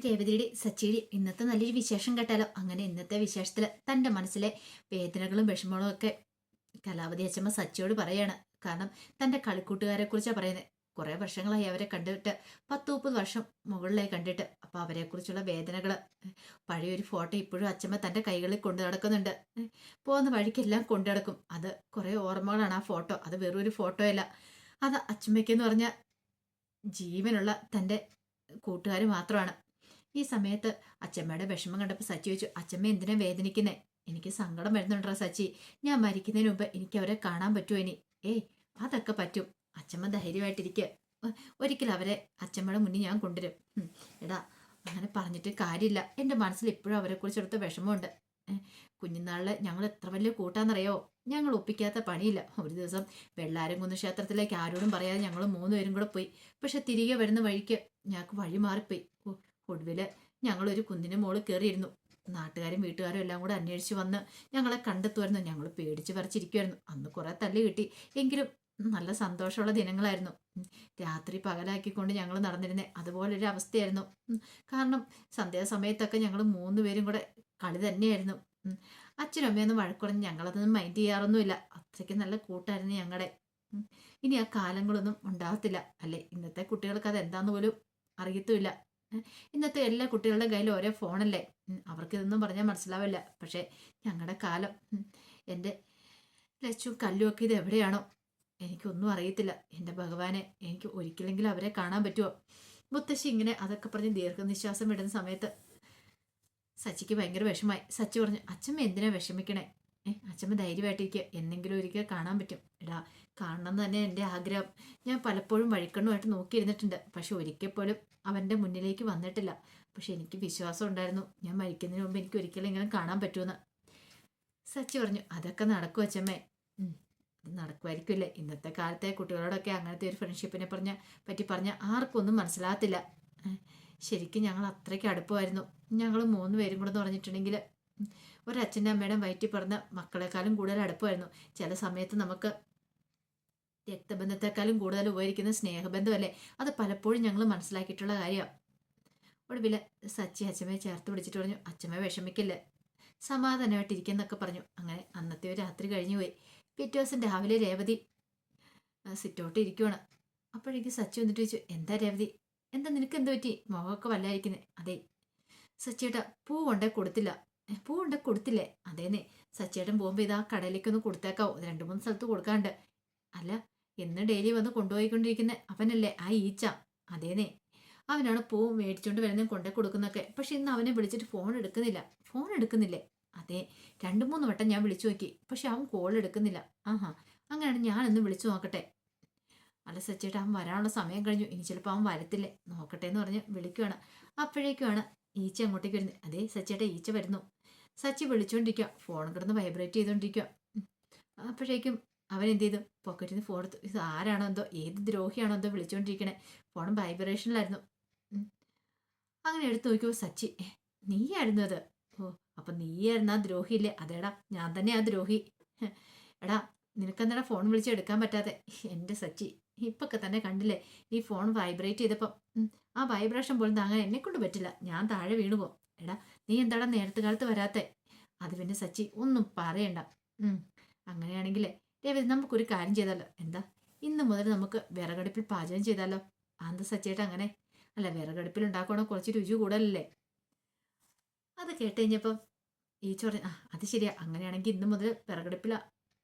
നമുക്ക് രേവതിയുടെ സച്ചിയുടെ ഇന്നത്തെ നല്ലൊരു വിശേഷം കേട്ടാലോ? അങ്ങനെ ഇന്നത്തെ വിശേഷത്തിൽ തന്റെ മനസ്സിലെ വേദനകളും വിഷമങ്ങളും ഒക്കെ കലാവതി അച്ഛമ്മ സച്ചിയോട് പറയാണ്. കാരണം തന്റെ കളിക്കൂട്ടുകാരെ കുറിച്ചാണ് പറയുന്നത് കുറേ വർഷങ്ങളായി അവരെ കണ്ടിട്ട് പത്ത് മുപ്പത് വർഷം മുകളിലായി കണ്ടിട്ട്. അപ്പോൾ അവരെക്കുറിച്ചുള്ള വേദനകൾ പഴയൊരു ഫോട്ടോ ഇപ്പോഴും അച്ഛമ്മ തന്റെ കൈകളിൽ കൊണ്ടു നടക്കുന്നുണ്ട്. പോകുന്ന വഴിക്കെല്ലാം കൊണ്ടു നടക്കും. അത് കുറേ ഓർമ്മകളാണ് ആ ഫോട്ടോ. അത് വെറൊരു ഫോട്ടോ അല്ല അത് അച്ഛമ്മയ്ക്കെന്ന് പറഞ്ഞാൽ ജീവനുള്ള തന്റെ കൂട്ടുകാർ മാത്രമാണ്. ഈ സമയത്ത് അച്ചമ്മയുടെ വിഷമം കണ്ടപ്പോൾ സച്ചി ചോദിച്ചു അച്ചമ്മ എന്തിനാ വേദനിക്കുന്നേ? എനിക്ക് സങ്കടം വരുന്നുണ്ടോ സച്ചി. ഞാൻ മരിക്കുന്നതിന് മുമ്പ് എനിക്ക് അവരെ കാണാൻ പറ്റുമോ ഇനി? ഏയ് അതൊക്കെ പറ്റും. അച്ചമ്മ ധൈര്യമായിട്ടിരിക്കുക ഒരിക്കലും അവരെ അച്ചമ്മയുടെ മുന്നിൽ ഞാൻ കൊണ്ടുവരും. എടാ അങ്ങനെ പറഞ്ഞിട്ട് കാര്യമില്ല. എന്റെ മനസ്സിൽ ഇപ്പോഴും അവരെക്കുറിച്ചെടുത്ത വിഷമമുണ്ട്. കുഞ്ഞുനാളിൽ ഞങ്ങൾ എത്ര വലിയ കൂട്ടാന്നറിയോ? ഞങ്ങൾ ഒപ്പിക്കാത്ത പണിയില്ല. ഒരു ദിവസം വെള്ളാരംകുന്ന് ക്ഷേത്രത്തിലേക്ക് ആരോടും പറയാതെ ഞങ്ങൾ മൂന്നുപേരും കൂടെ പോയി. പക്ഷെ തിരികെ വരുന്ന വഴിക്ക് ഞങ്ങൾക്ക് വഴി മാറിപ്പോയി ഞങ്ങൾ ഞങ്ങളൊരു കുന്നിന് മുകളിൽ കയറിയിരുന്നു. നാട്ടുകാരും വീട്ടുകാരും എല്ലാം കൂടെ അന്വേഷിച്ച് വന്ന് ഞങ്ങളെ കണ്ടെത്തുമായിരുന്നു. ഞങ്ങൾ പേടിച്ച് പറിച്ചിരിക്കുമായിരുന്നു അന്ന് കുറേ തല്ല് കിട്ടി. എങ്കിലും നല്ല സന്തോഷമുള്ള ദിനങ്ങളായിരുന്നു. രാത്രി പകലാക്കിക്കൊണ്ട് ഞങ്ങൾ നടന്നിരുന്നേ. അതുപോലൊരു അവസ്ഥയായിരുന്നു. കാരണം സന്ധ്യാസമയത്തൊക്കെ ഞങ്ങൾ മൂന്ന് പേരും കൂടെ കളി തന്നെയായിരുന്നു. അച്ഛനും അമ്മയൊന്നും വഴക്കുറഞ്ഞ് ഞങ്ങളതൊന്നും മൈൻഡ് ചെയ്യാറൊന്നുമില്ല. അത്രയ്ക്ക് നല്ല കൂട്ടായിരുന്നു ഞങ്ങളുടെ. ഇനി ആ കാലങ്ങളൊന്നും ഉണ്ടാകത്തില്ല. അല്ലേ? ഇന്നത്തെ കുട്ടികൾക്ക് അത് എന്താന്ന് പോലും അറിയത്തുമില്ല. ഇന്നത്തെ എല്ലാ കുട്ടികളുടെ കയ്യിൽ ഓരോ ഫോണല്ലേ? അവർക്കിതൊന്നും പറഞ്ഞാൽ മനസ്സിലാവില്ല. പക്ഷേ ഞങ്ങളുടെ കാലം. എന്റെ ലച്ചും കല്ലുമൊക്കെ ഇത് എവിടെയാണോ? എനിക്കൊന്നും അറിയത്തില്ല. എന്റെ ഭഗവാനെ എനിക്ക് ഒരിക്കലെങ്കിലും അവരെ കാണാൻ പറ്റുമോ മുത്തശ്ശി ഇങ്ങനെ അതൊക്കെ പറഞ്ഞ് ദീർഘനിശ്വാസം വിടുന്ന സമയത്ത് സച്ചിക്ക് ഭയങ്കര വിഷമായി സച്ചി പറഞ്ഞു അച്ഛമ്മ എന്തിനാ വിഷമിക്കണേ? അച്ഛമ്മ ധൈര്യമായിട്ടിരിക്കുക എന്നെങ്കിലും ഒരിക്കൽ കാണാൻ പറ്റും. എടാ കാണണം എന്ന് തന്നെ എന്റെ ആഗ്രഹം. ഞാൻ പലപ്പോഴും വഴിക്കണ്ണുമായിട്ട് നോക്കിയിരുന്നിട്ടുണ്ട്. പക്ഷെ ഒരിക്കൽ പോലും അവന്റെ മുന്നിലേക്ക് വന്നിട്ടില്ല. പക്ഷെ എനിക്ക് വിശ്വാസം ഉണ്ടായിരുന്നു. ഞാൻ മരിക്കുന്നതിന് മുമ്പ് എനിക്ക് ഒരിക്കലെങ്കിലും കാണാൻ പറ്റുമെന്ന്. സച്ചി പറഞ്ഞു അതൊക്കെ നടക്കും അച്ഛമ്മേ അത് ഇന്നത്തെ കാലത്തെ കുട്ടികളോടൊക്കെ അങ്ങനത്തെ ഒരു ഫ്രണ്ട്ഷിപ്പിനെ പറഞ്ഞ പറ്റി പറഞ്ഞ ആർക്കൊന്നും മനസ്സിലാകത്തില്ല. ശരിക്കും ഞങ്ങൾ അത്രയ്ക്ക് അടുപ്പമായിരുന്നു. ഞങ്ങൾ മൂന്ന് പേരും കൂടെ എന്ന് പറഞ്ഞിട്ടുണ്ടെങ്കിൽ ഒരച്ഛന്റെ അമ്മയുടെ വയറ്റിൽ പറഞ്ഞ മക്കളെക്കാളും കൂടുതൽ അടുപ്പമായിരുന്നു. ചില സമയത്ത് നമുക്ക് രക്തബന്ധത്തെക്കാളും കൂടുതൽ ഉപകരിക്കുന്ന സ്നേഹബന്ധമല്ലേ? അത് പലപ്പോഴും ഞങ്ങൾ മനസ്സിലാക്കിയിട്ടുള്ള കാര്യമാണ് ഒടുവിൽ സച്ചി അച്ഛമ്മയെ ചേർത്ത് പിടിച്ചിട്ട് പറഞ്ഞു അച്ഛമ്മ വിഷമിക്കില്ല? സമാധാനമായിട്ടിരിക്കുന്നൊക്കെ പറഞ്ഞു. അങ്ങനെ അന്നത്തെ ഒരു രാത്രി കഴിഞ്ഞു പോയി. പിറ്റേ ദിവസം രാവിലെ രേവതി സിറ്റോട്ട് ഇരിക്കുവാണ്. അപ്പോഴേക്ക് സച്ചി വന്നിട്ട് ചോദിച്ചു എന്താ രേവതി? എന്താ നിനക്ക് എന്ത് പറ്റി? മുഖമൊക്കെ വല്ലായിരിക്കുന്നേ. അതെ സച്ചിയേട്ടാ പൂ കൊണ്ടേ കൊടുത്തില്ല. "ഏ, പൂ ഉണ്ട് കൊടുത്തില്ലേ? അതേന്നെ. സച്ചേട്ടൻ പോകുമ്പോൾ ഇതാ കടയിലേക്കൊന്ന് കൊടുത്തേക്കാവോ. രണ്ട് മൂന്ന് സ്ഥലത്ത് കൊടുക്കാണ്ട്. അല്ല എന്ന് ഡെയിലി വന്ന് കൊണ്ടുപോയിക്കൊണ്ടിരിക്കുന്ന അവനല്ലേ ആ ഈച്ച. അതേനെ അവനാണ് പൂ മേടിച്ചോണ്ട് വരുന്നതും കൊണ്ടേ കൊടുക്കുന്നൊക്കെ പക്ഷെ ഇന്ന് അവനെ വിളിച്ചിട്ട് ഫോൺ എടുക്കുന്നില്ല. ഫോൺ എടുക്കുന്നില്ലേ? അതെ. രണ്ട് മൂന്ന് വട്ടം ഞാൻ വിളിച്ചു നോക്കി. പക്ഷെ അവൻ കോൾ എടുക്കുന്നില്ല. ആഹാ. അങ്ങനെയാണ് ഞാനൊന്ന് വിളിച്ചു നോക്കട്ടെ. അല്ല സച്ചേട്ടാ അവൻ വരാനുള്ള സമയം കഴിഞ്ഞു. ഇനി ചിലപ്പോൾ അവൻ വരത്തില്ലേ? നോക്കട്ടെ എന്ന് പറഞ്ഞ് വിളിക്കുവാണ്. അപ്പോഴേക്കുമാണ് ഈച്ച അങ്ങോട്ടേക്ക് വരുന്നത്. അതെ സച്ചേട്ടാ ഈച്ച വരുന്നു. സച്ചി വിളിച്ചുകൊണ്ടിരിക്കുക ഫോൺ കിടന്ന് വൈബ്രേറ്റ് ചെയ്തുകൊണ്ടിരിക്കുക അപ്പോഴേക്കും അവൻ എന്ത് ചെയ്തു പോക്കറ്റിൽ നിന്ന് ഫോൺ എടുത്തു. ഇത് ആരാണോ എന്തോ ഏത് ദ്രോഹിയാണോ എന്തോ വിളിച്ചുകൊണ്ടിരിക്കണേ ഫോൺ വൈബ്രേഷനിലായിരുന്നു അങ്ങനെ എടുത്തു നോക്കിയോ സച്ചി "ഏ, നീയായിരുന്നു അത്? ഓ അപ്പം നീയായിരുന്നു ആ ദ്രോഹി ഇല്ലേ അതേടാ ഞാൻ തന്നെ ആ ദ്രോഹി. എടാ നിനക്കെന്താടാ ഫോൺ വിളിച്ച് എടുക്കാൻ പറ്റാതെ എന്റെ സച്ചി ഇപ്പൊക്കെ തന്നെ കണ്ടില്ലേ ഈ ഫോൺ വൈബ്രേറ്റ് ചെയ്തപ്പം. ആ വൈബ്രേഷൻ പോലും താങ്ങാൻ എന്നെ കൊണ്ട് പറ്റില്ല. ഞാൻ താഴെ വീണു എടാ നീ എന്താടാ നേരത്തെ കാലത്ത് വരാത്തെ? അത് പിന്നെ സച്ചി ഒന്നും പറയണ്ട. ഉം, അങ്ങനെയാണെങ്കിലേ രവി നമുക്കൊരു കാര്യം ചെയ്താലോ? എന്താ? ഇന്ന് മുതൽ നമുക്ക് വിറകടുപ്പിൽ പാചകം ചെയ്താലോ? ആന്ത സച്ചിയേട്ട അങ്ങനെ? അല്ല വിറകടുപ്പിൽ ഉണ്ടാക്കണോ കുറച്ച് രുചി കൂടലല്ലേ അത് കേട്ട് ഈച്ച പറഞ്ഞു ആ അത് ശരിയാ. അങ്ങനെയാണെങ്കിൽ ഇന്ന് മുതൽ വിറകടുപ്പിൽ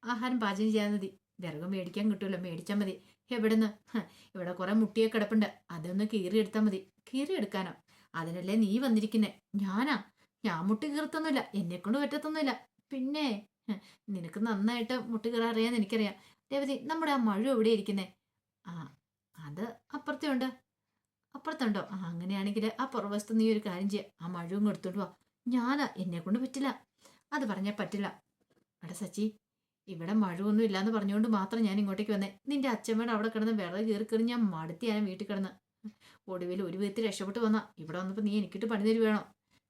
ആഹാരം പാചകം ചെയ്യാൻ മതി. വിറക് മേടിക്കാൻ കിട്ടുമല്ലോ മേടിച്ചാൽ മതി. എവിടുന്ന്? നിന്ന് ഇവിടെ കുറെ മുട്ടിയൊക്കെ കിടപ്പുണ്ട്. അതൊന്ന് കീറി എടുത്താൽ മതി. കീറിയെടുക്കാനോ? അതിനല്ലേ നീ വന്നിരിക്കുന്നെ? ഞാനാ. ഞാൻ മുട്ടി കീർത്തൊന്നുമില്ല എന്നെ കൊണ്ട് പറ്റത്തൊന്നുമില്ല. പിന്നെ നിനക്ക് നന്നായിട്ട് മുട്ടി കീറാൻ അറിയാന്ന് എനിക്കറിയാം. രവതി നമ്മുടെ ആ മഴ എവിടെ ഇരിക്കുന്നേ? ആ അത് അപ്പുറത്തേ ഉണ്ട് അപ്പുറത്തുണ്ടോ? ആ അങ്ങനെയാണെങ്കിൽ ആ പുറവശത്ത് നീ ഒരു കാര്യം ചെയ്യ. ആ മഴയും എടുത്തോണ്ട് വാ. ഞാനാ. എന്നെ കൊണ്ട് പറ്റില്ല. അത് പറഞ്ഞാൽ പറ്റില്ല. എടാ സച്ചി ഇവിടെ മഴയൊന്നും ഇല്ലാന്ന് പറഞ്ഞുകൊണ്ട് മാത്രം ഞാൻ ഇങ്ങോട്ടേക്ക് വന്നേ. നിന്റെ അച്ഛമ്മയുടെ അവിടെ കിടന്ന് വിറക് കയറി കയറി ഞാൻ മടുത്തി ഞാൻ വീട്ടിൽ കിടന്ന്. ഒടുവിൽ ഒരു വിധത്തിൽ രക്ഷപ്പെട്ടു വന്നാ ഇവിടെ വന്നപ്പോൾ നീ എനിക്കിട്ട് പണി തരുവേണോ?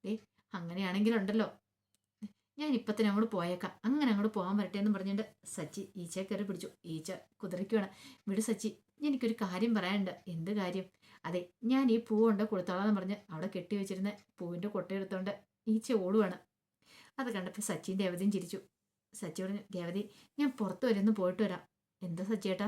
ഏ അങ്ങനെയാണെങ്കിലുണ്ടല്ലോ. ഞാൻ ഇപ്പം തന്നെ അങ്ങോട്ട് പോയേക്കാം. അങ്ങനെ അങ്ങോട്ട് പോകാൻ വരട്ടെ എന്ന് പറഞ്ഞിട്ട് സച്ചി ഈച്ചയെ കയറി പിടിച്ചു. ഈച്ച കുതിരയ്ക്കുവാണ്. വിട് സച്ചി എനിക്കൊരു കാര്യം പറയാനുണ്ട്. എന്ത് കാര്യം? അതെ ഞാൻ ഈ പൂ കൊണ്ട് കൊടുത്തോളാന്ന് പറഞ്ഞ് അവിടെ കെട്ടി വെച്ചിരുന്ന പൂവിന്റെ കൊട്ടയെടുത്തോണ്ട് ഈച്ച ഓടുവാണ്. അത് കണ്ടപ്പോൾ സച്ചിൻ ദേവതയും ചിരിച്ചു. സച്ചി പറഞ്ഞു ദേവതി ഞാൻ പുറത്ത് വരുന്നു പോയിട്ട് വരാം. എന്താ സച്ചിയേട്ടാ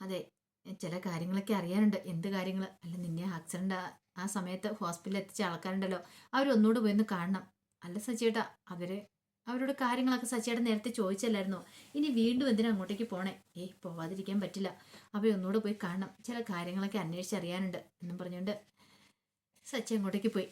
അതെ ചില കാര്യങ്ങളൊക്കെ അറിയാനുണ്ട്. എന്ത് കാര്യങ്ങൾ അല്ല നിന്നെ ആക്സിഡന്റ് ആ സമയത്ത് ഹോസ്പിറ്റലിൽ എത്തിച്ച ആൾക്കാരുണ്ടല്ലോ. അവരൊന്നുകൂടെ പോയി കാണണം. അല്ല സച്ചിയേട്ടാ അവരെ അവരോട് കാര്യങ്ങളൊക്കെ സച്ചിയേട്ടൻ നേരത്തെ ചോദിച്ചല്ലായിരുന്നു? ഇനി വീണ്ടും എന്തിനാ അങ്ങോട്ടേക്ക് പോണേ? ഏയ് പോവാതിരിക്കാൻ പറ്റില്ല. അവരെ ഒന്നുകൂടെ പോയി കാണണം. ചില കാര്യങ്ങളൊക്കെ അന്വേഷിച്ചറിയാനുണ്ട് എന്നും പറഞ്ഞുകൊണ്ട് സച്ചി അങ്ങോട്ടേക്ക് പോയി.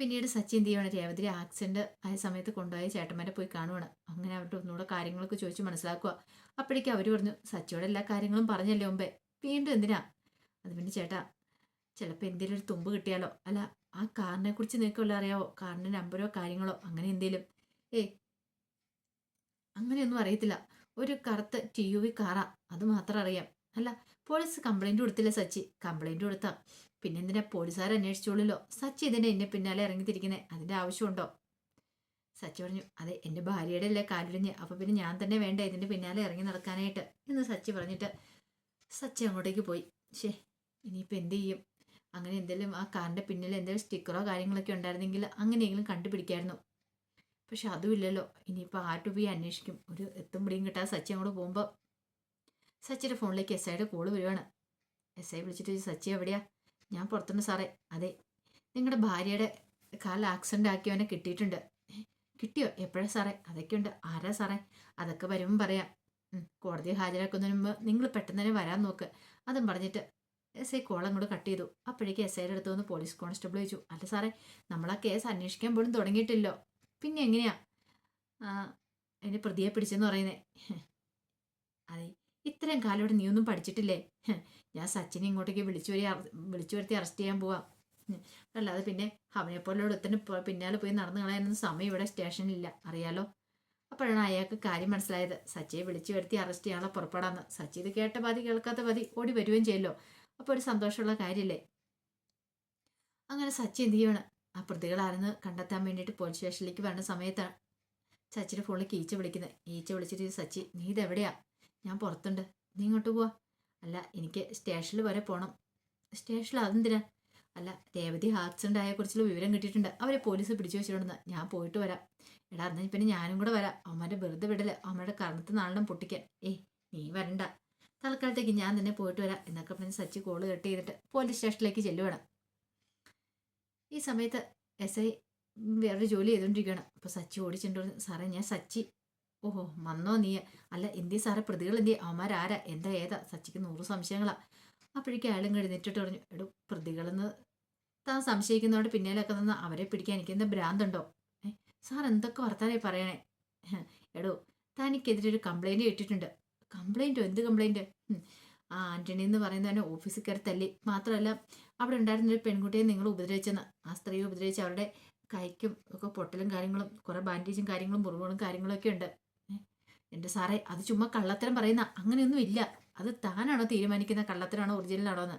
പിന്നീട് സച്ചി എന്ത് ചെയ്യുവാണ്? രേവതി ആക്സിഡന്റ് ആയ സമയത്ത് കൊണ്ടുപോയ ചേട്ടന്മാരെ പോയി കാണുവാണ്. അങ്ങനെ അവരുടെ ഒന്നുകൂടെ കാര്യങ്ങളൊക്കെ ചോദിച്ച് മനസ്സിലാക്കുക അപ്പോഴേക്കും അവർ പറഞ്ഞു സച്ചിയോടെ എല്ലാ കാര്യങ്ങളും പറഞ്ഞല്ലേ മുമ്പേ? വീണ്ടും എന്തിനാ? അത് പിന്നെ ചേട്ടാ ചിലപ്പോൾ എന്തെങ്കിലും ഒരു തുമ്പ് കിട്ടിയാലോ? അല്ല ആ കാറിനെ കുറിച്ച് നിനക്ക് വല്ല അറിയാവോ? കാറിന്റെ നമ്പരോ കാര്യങ്ങളോ? അങ്ങനെ എന്തേലും ഏയ് അങ്ങനെയൊന്നും അറിയത്തില്ല. ഒരു കറുത്ത ടി യു വി കാറാ അത് മാത്രം അറിയാം. അല്ല പോലീസ് കംപ്ലൈന്റ് കൊടുത്തില്ല സച്ചി? കംപ്ലൈന്റ് പിന്നെ എന്തിനാ പോലീസുകാർ അന്വേഷിച്ചോളൂല്ലോ? സച്ചി ഇതിനെ എന്നെ പിന്നാലെ ഇറങ്ങിത്തിരിക്കുന്നത് അതിന്റെ ആവശ്യമുണ്ടോ? സച്ചി പറഞ്ഞു അതെ എന്റെ ഭാര്യയുടെ അല്ലേ കാലിടിഞ്ഞ്. അപ്പോൾ പിന്നെ ഞാൻ തന്നെ വേണ്ട ഇതിന്റെ പിന്നാലെ ഇറങ്ങി നടക്കാനായിട്ട്? എന്ന് സച്ചി പറഞ്ഞിട്ട് സച്ചി അങ്ങോട്ടേക്ക് പോയി. ശേ ഇനിയിപ്പോൾ എന്ത് ചെയ്യും? അങ്ങനെ എന്തെങ്കിലും ആ കാറിന്റെ പിന്നിൽ എന്തെങ്കിലും സ്റ്റിക്കറോ കാര്യങ്ങളൊക്കെ ഉണ്ടായിരുന്നെങ്കിൽ അങ്ങനെയെങ്കിലും കണ്ടുപിടിക്കായിരുന്നു. പക്ഷെ അതുമില്ലല്ലോ ഇനിയിപ്പോൾ ആ ടു ബി അന്വേഷിക്കും? ഒരു എത്തും പിടിയും സച്ചി അങ്ങോട്ട് പോകുമ്പോൾ സച്ചിയുടെ ഫോണിലേക്ക് എസ് ഐയുടെ കോൾ വരുവാണ്. എസ് ഐ വിളിച്ചിട്ട് സച്ചി എവിടെയാ? ഞാൻ പുറത്തുണ്ട് സാറേ. അതെ നിങ്ങളുടെ ഭാര്യയുടെ കാൽ ആക്സിഡന്റ് ആക്കിയവനെ കിട്ടിയിട്ടുണ്ട്. കിട്ടിയോ? എപ്പോഴാണ് സാറേ? അതൊക്കെ ഉണ്ട് ആരാ സാറേ? അതൊക്കെ വരുമ്പം പറയാം. ഉം, കോടതി ഹാജരാക്കുന്നതിന് മുമ്പ് നിങ്ങൾ പെട്ടെന്ന് തന്നെ വരാൻ നോക്ക്. അതും പറഞ്ഞിട്ട് എസ് ഐ കോൾ കട്ട് ചെയ്തു. അപ്പോഴേക്ക് എസ് ഐയുടെ അടുത്ത് വന്ന് പോലീസ് കോൺസ്റ്റബിൾ ചോദിച്ചു അല്ല സാറേ നമ്മൾ ആ കേസ് അന്വേഷിക്കാൻ പോലും തുടങ്ങിയിട്ടില്ലോ. പിന്നെ എങ്ങനെയാ? എന്നെ പ്രതിയെ പിടിച്ചെന്ന് പറയുന്നേ. അതെ ഇത്രയും കാലം ഇവിടെ ഒന്നും പഠിച്ചിട്ടില്ലേ? ഞാൻ സച്ചിനെ ഇങ്ങോട്ടേക്ക് വിളിച്ചു വരി വിളിച്ചു വരുത്തി അറസ്റ്റ് ചെയ്യാൻ പോവാം. അല്ലാതെ പിന്നെ അവനെപ്പോലുള്ള പോലെ ഒരുത്തന് പിന്നാലെ പോയി നടന്നു കളയാനൊന്നും സമയം ഇവിടെ സ്റ്റേഷനിലില്ല. അറിയാലോ? അപ്പോഴാണ് അയാൾക്ക് കാര്യം മനസ്സിലായത്. സച്ചിയെ വിളിച്ചു വരുത്തി അറസ്റ്റ് ചെയ്യാനുള്ള പുറപ്പെടാന്ന്. സച്ചി ഇത് കേട്ട പതി കേൾക്കാത്ത പതി ഓടി വരുകയും ചെയ്യല്ലോ. അപ്പോൾ ഒരു സന്തോഷമുള്ള കാര്യമില്ലേ അങ്ങനെ സച്ചി എന്ത് ചെയ്യണം ആ പ്രതികളാരെന്ന് കണ്ടെത്താൻ വേണ്ടിയിട്ട് പോലീസ് സ്റ്റേഷനിലേക്ക് വരുന്ന സമയത്താണ് സച്ചിയുടെ ഫോണിലേക്ക് ഈച്ച വിളിക്കുന്നത്. ഈച്ച വിളിച്ചിട്ട് സച്ചി നീ ഇതെവിടെയാ ഞാൻ പുറത്തുണ്ട്. നീ ഇങ്ങോട്ട് പോവാ. അല്ല എനിക്ക് സ്റ്റേഷനിൽ വരെ പോകണം സ്റ്റേഷനിൽ അതെന്തിനാ? അല്ല രേവതി ആക്സിഡന്റ് ആയ കുറിച്ചുള്ള വിവരം കിട്ടിയിട്ടുണ്ട്. അവരെ പോലീസ് പിടിച്ചു വെച്ചിട്ടുണ്ടെന്ന്. ഞാൻ പോയിട്ട് വരാം. എടാ എന്നാൽ പിന്നെ ഞാനും കൂടെ വരാം. അവന്മാരെ വെറുതെ വിടൽ. അമ്മയുടെ കറുത്ത നാളിനും പൊട്ടിക്കാൻ. ഏയ് നീ വരണ്ട. തൽക്കാലത്തേക്ക് ഞാൻ തന്നെ പോയിട്ട് വരാം. എന്നൊക്കെ പറഞ്ഞ് സച്ചി കോൾ കട്ട് ചെയ്തിട്ട് പോലീസ് സ്റ്റേഷനിലേക്ക് ചെല്ലുവാണ്. ഈ സമയത്ത് എസ് ഐ വേറൊരു ജോലി ചെയ്തുകൊണ്ടിരിക്കുകയാണ് അപ്പോൾ സച്ചി ഓടിച്ചിട്ടുണ്ട് സാറേ ഞാൻ സച്ചി. ഓഹോ വന്നോ നീ? അല്ല എന്തി സാറേ പ്രതികൾ എന്തി അവന്മാരാരാ എന്താ ഏതാ? സച്ചിക്ക് നൂറ് സംശയങ്ങളാ. അപ്പോഴേക്കും അയാളും എഴുന്നേറ്റിട്ട് പറഞ്ഞു എടോ പ്രതികളെന്ന് താൻ സംശയിക്കുന്നതോടെ പിന്നാലൊക്കെ നിന്ന് അവരെ പിടിക്കാൻ എനിക്ക് എന്താ ഭ്രാന്തുണ്ടോ സാർ എന്തൊക്കെ വർത്താനായി പറയണേ? എടോ തനിക്കെതിരെ ഒരു കംപ്ലൈന്റ് ഇട്ടിട്ടുണ്ട്. കംപ്ലൈന്റോ എന്ത് കംപ്ലൈന്റ് ആ ആന്റണി എന്ന് പറയുന്നവനെ ഓഫീസിൽ കയറി തല്ലി. മാത്രമല്ല അവിടെ ഉണ്ടായിരുന്ന ഒരു പെൺകുട്ടിയെ നിങ്ങൾ ഉപദ്രവിച്ചെന്ന്. ആ സ്ത്രീയെ ഉപദ്രവിച്ച് അവരുടെ കൈക്കും ഒക്കെ പൊട്ടലും കാര്യങ്ങളും കുറേ ബാൻഡേജും കാര്യങ്ങളും മുറിവുകളും കാര്യങ്ങളൊക്കെ ഉണ്ട്. എന്റെ സാറേ അത് ചുമ്മാ കള്ളത്തരം പറയുന്ന അങ്ങനെയൊന്നും ഇല്ല അത് താനാണോ തീരുമാനിക്കുന്ന കള്ളത്തരാണോ ഒറിജിനലാണോ എന്ന്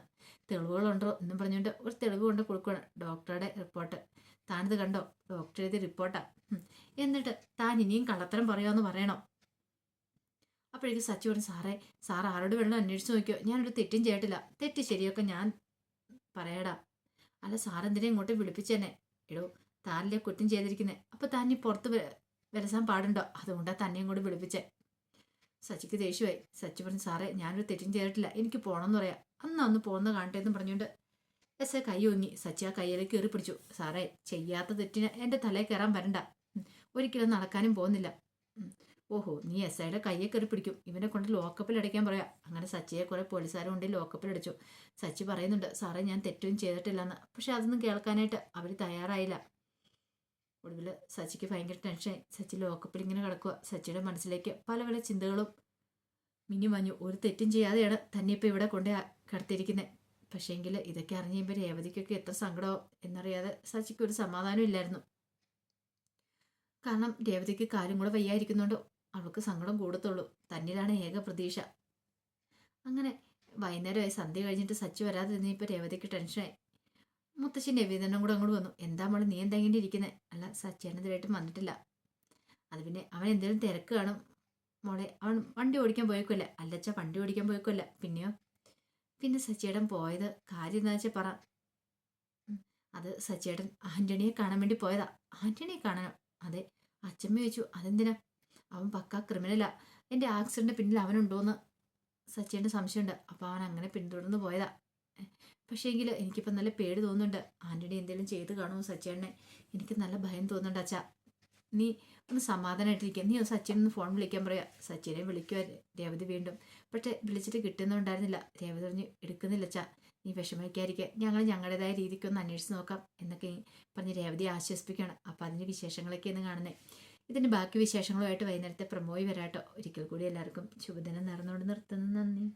തെളിവുകളുണ്ടോ എന്നും പറഞ്ഞുകൊണ്ട് ഒരു തെളിവ് കൊണ്ട് കൊടുക്കുകയാണ് ഡോക്ടറുടെ റിപ്പോർട്ട്. താനിത് കണ്ടോ? ഡോക്ടർ എഴുതിയ റിപ്പോർട്ടാ. എന്നിട്ട് താൻ ഇനിയും കള്ളത്തരം പറയാമെന്ന് പറയണോ? അപ്പോഴേക്കും സച്ചി പറഞ്ഞു സാറേ സാർ ആരോട് വെള്ളം അന്വേഷിച്ച് നോക്കിയോ ഞാനൊരു തെറ്റും ചെയ്തിട്ടില്ല. തെറ്റ് ശരിയൊക്കെ ഞാൻ പറയടാ. അല്ല സാറെന്തിനെ ഇങ്ങോട്ട് വിളിപ്പിച്ചെന്നെ? എടോ താനല്ലേ കുറ്റം ചെയ്തിരിക്കുന്നത് അപ്പോൾ താൻ ഈ പുറത്ത് വരസാൻ പാടുണ്ടോ? അതുകൊണ്ടാ തന്നെ ഇങ്ങോട്ട് വിളിപ്പിച്ചേ. സച്ചിക്ക് ദേഷ്യമായി. സച്ചി പറഞ്ഞു സാറേ ഞാനൊരു തെറ്റും ചെയ്തിട്ടില്ല. എനിക്ക് പോകണമെന്ന് പറയാം. അന്ന് അന്ന് പോകുന്ന കാണട്ടെ എന്ന് പറഞ്ഞുകൊണ്ട് എസ് എ കൈ ഒങ്ങി. സച്ചി ആ കയ്യിലേക്ക് കയറി പിടിച്ചു. സാറേ ചെയ്യാത്ത തെറ്റിന് എന്റെ തലയിൽ കയറാൻ വരണ്ട. ഒരിക്കലും നടക്കാനും പോകുന്നില്ല. ഓഹോ നീ എസ് ഐയുടെ കയ്യെ കയറി പിടിക്കും. ഇവനെ കൊണ്ട് ലോക്കപ്പിൽ അടയ്ക്കാൻ പറയാം. അങ്ങനെ സച്ചിയെ കുറെ പോലീസുകാരും കൊണ്ട് ലോക്കപ്പിൽ അടിച്ചു. സച്ചി പറയുന്നുണ്ട് സാറേ ഞാൻ തെറ്റും ചെയ്തിട്ടില്ലെന്ന്. പക്ഷെ അതൊന്നും കേൾക്കാനായിട്ട് അവർ തയ്യാറായില്ല. ഒടുവിൽ സച്ചിക്ക് ഭയങ്കര ടെൻഷനായി. സച്ചി ലോക്കപ്പിൽ ഇങ്ങനെ കിടക്കുക സച്ചിയുടെ മനസ്സിലേക്ക് പല പല ചിന്തകളും മിന്നി മഞ്ഞു ഒരു തെറ്റും ചെയ്യാതെയാണ് തന്നെ ഇപ്പം ഇവിടെ കൊണ്ട് കിടത്തിയിരിക്കുന്നത് പക്ഷേങ്കിൽ ഇതൊക്കെ അറിഞ്ഞ് രേവതിക്കൊക്കെ എത്ര സങ്കടമോ എന്നറിയാതെ സച്ചിക്ക് ഒരു സമാധാനം ഇല്ലായിരുന്നു. കാരണം രേവതിക്ക് കാലും കൂടെ വയ്യായിരിക്കുന്നുണ്ടോ അവൾക്ക് സങ്കടം കൂടത്തുള്ളൂ. തന്നിലാണ് ഏക പ്രതീക്ഷ. അങ്ങനെ വൈകുന്നേരമായി സന്ധ്യ കഴിഞ്ഞിട്ട് സച്ചി ഇപ്പോൾ രേവതിക്ക് ടെൻഷനായി. മുത്തശ്ശി നവീതനും കൂടെ അങ്ങോട്ട് വന്നു. എന്താ മോളെ നീ എന്താ ഇങ്ങനെ ഇരിക്കുന്നത് അല്ല സച്ചിയാനെതിരായിട്ടും വന്നിട്ടില്ല. അത് പിന്നെ അവൻ എന്തെങ്കിലും തിരക്ക് കാണും. മോളെ അവൻ വണ്ടി ഓടിക്കാൻ പോയേക്കുമല്ല അല്ലച്ച വണ്ടി ഓടിക്കാൻ പോയേക്കുമല്ല പിന്നെയോ? പിന്നെ സച്ചേടൻ പോയത് കാര്യം എന്താ വെച്ചാൽ പറ. അത് സച്ചേടൻ ആന്റണിയെ കാണാൻ വേണ്ടി പോയതാ. ആന്റണിയെ കാണാൻ. അതെ അച്ഛമ്മ ചോദിച്ചു അതെന്തിനാ? അവൻ പക്ക ക്രിമിനലാ. എന്റെ ആക്സിഡന്റ് പിന്നിൽ അവനുണ്ടോന്ന്? സച്ചേന്റെ സംശയമുണ്ട്. അപ്പോൾ അവൻ അങ്ങനെ പിന്തുടർന്ന് പോയതാ. പക്ഷേ എങ്കിൽ എനിക്കിപ്പോൾ നല്ല പേടി തോന്നുന്നുണ്ട്. ആന്റണി എന്തെങ്കിലും ചെയ്ത് കാണുമോ സച്ചേടനെ എനിക്ക് നല്ല ഭയം തോന്നുന്നുണ്ട് അച്ഛാ. നീ ഒന്ന് സമാധാനമായിട്ടിരിക്കുക നീ ഒന്ന് സച്ചിനൊന്ന് ഫോൺ വിളിക്കാൻ പറയുക സച്ചിനെ വിളിക്കുക രേവതി വീണ്ടും. പക്ഷേ വിളിച്ചിട്ട് കിട്ടുന്നുണ്ടായിരുന്നില്ല. രേവതി പറഞ്ഞ് എടുക്കുന്നില്ല അച്ഛാ. നീ വിഷമിക്കാതിരിക്കുക ഞങ്ങൾ ഞങ്ങളുടേതായ രീതിക്ക് ഒന്ന് അന്വേഷിച്ച് നോക്കാം എന്നൊക്കെ പറഞ്ഞ് രേവതി ആശ്വസിപ്പിക്കുകയാണ്. അപ്പോൾ അതിന്റെ വിശേഷങ്ങളൊക്കെ ഒന്ന് കാണുന്നത് ഇതിന്റെ ബാക്കി വിശേഷങ്ങളുമായിട്ട് വൈകുന്നേരത്തെ പ്രമോയി വരാട്ടോ. ഒരിക്കൽ കൂടി എല്ലാവർക്കും ശുഭദിനം നേർന്നുകൊണ്ട് നിർത്തുന്നു. നന്ദി.